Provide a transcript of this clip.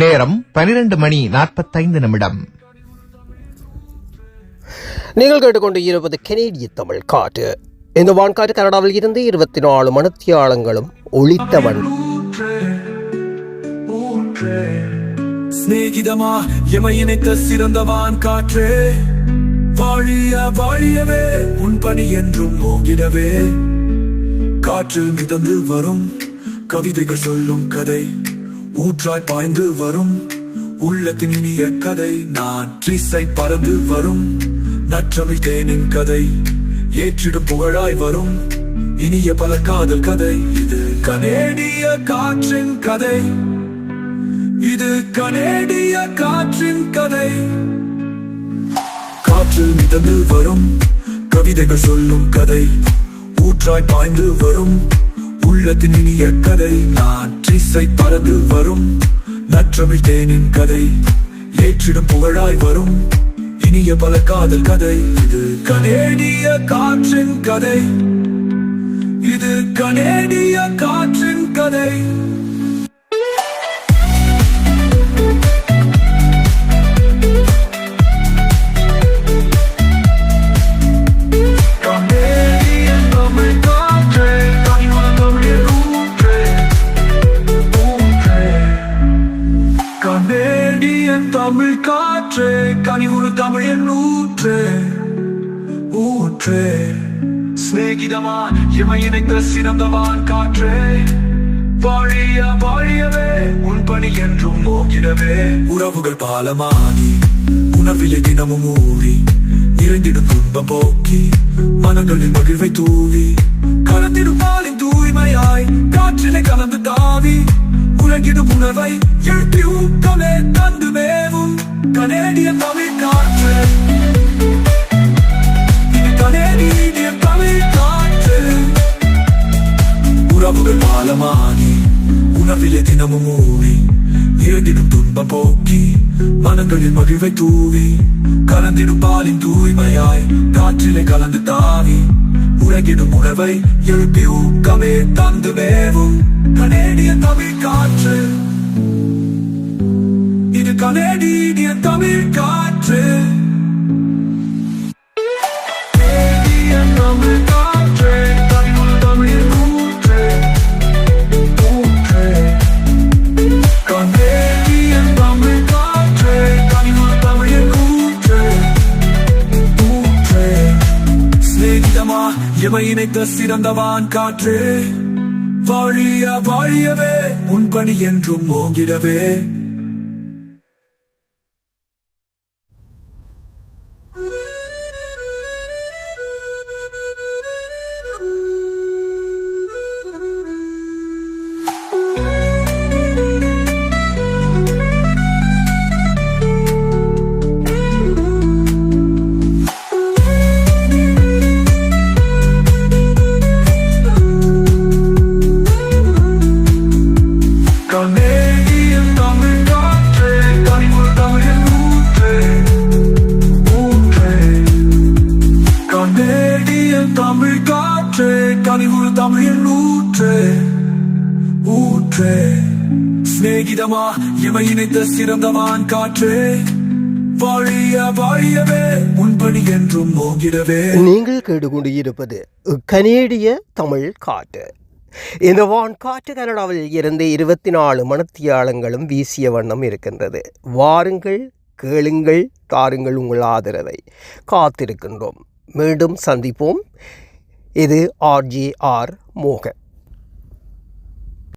நேரம் பனிரெண்டு மணி நாற்பத்தைந்து நிமிடம். நீங்கள் கேட்டுக்கொண்டு இருப்பது கெனேடிய தமிழ் காற்று. இந்த வான்காற்று கனடாவில் இருந்து இருபத்தி நாலு மணத்தியாளங்களும் ஒளித்தவன் சிநேகிதமா எமை இணைத்த சிறந்தவான் காற்றே வாழிய வாழியவே உன் பணி என்றும் ஓங்கிடவே. காற்றில் மிதந்து வரும் கவிதைகள் சொல்லும் கதை. ஊற்றாய் பாய்ந்து வரும். உள்ளத்தின் இனிய கதை நான் ட்ரிசை பறந்து வரும். நற்றமிழ் தேனின் கதை ஏற்றிடும் புகழாய் வரும். இனிய பல காதல் கதை இது கனேடிய காற்றின் கதை. இது கனேடிய காற்றின் கதை. காற்றில் மிதந்து வரும் கவிதைகள் சொல்லும் கதை. ஊற்றாய் பாய்ந்து வரும். உள்ளத்தின் இனிய கதை. நாற்றிசை பறந்து வரும். நற்றமிழ் தேனின் கதை. ஏற்றிடும் புகழாய் வரும். இனிய பல காதல் கதை. இது கனேடிய காற்றின் கதை. இது கனேடிய காற்றின் கதை. தமிழின் ஊற்றே ஊற்றே சிநேகிதமா இமை இணைந்த சிறந்தவான் காற்றே வாழிய வாழியவே உன் பணி என்றும் நோக்கிடவே உறவுகள் பாலமாகி உணவிலே தினமும் ஊறி நிறைந்திடும் துன்பம் போக்கி மனங்களில் மகிழ்வை தூவி கலந்திடும் பாலின் தூய்மையாய் காற்றிலே கலந்து தாவி உலகிடும் உணர்வை எழுப்பி ஊக்கமே தந்து மேவும் கனேடிய தமிழ் காற்று. இது கனேடிய தமிழ் காற்று. உறவுகள் பாலமாகி உணவிலே தினமும் ஊறி இரண்டிடும் துன்பம் போக்கி மனங்களில் மகிழ்வை தூவி கலந்திடும் பாலின் தூய்மையாய் காற்றிலே கலந்து தாவி உலகிடும் உணர்வை எழுப்பி ஊக்கமே தந்து மேவும் கனேடிய தமிழ் காற்று. தமிழின் ஊற்று தமிழ் காற்று எமை இணைத்த சிறந்தவான் காற்று வாழிய வாழியவே உன் பணி என்றும் ஓங்கிடவே காற்று கனிமொழி தமிழின் ஊற்று ஊற்று சிநேகிதமா எமை இணைத்த சிறந்தவான் காற்று வாழிய வாழியவே முன்பணி என்றும் ஓங்கிடவே நீங்கள் கேட்டுக்கொண்டு இருப்பது கனேடிய தமிழ் காட்டு. இந்த வான் காற்று கனடாவில் இருந்து இருபத்தி நாலு மணத்தியாளங்களும் வீசிய வண்ணம் இருக்கின்றது. வாருங்கள் கேளுங்கள் தாருங்கள் உங்கள் ஆதரவை காத்திருக்கின்றோம். மீண்டும் சந்திப்போம். இது ஆர்ஜிஆர் மோகன்.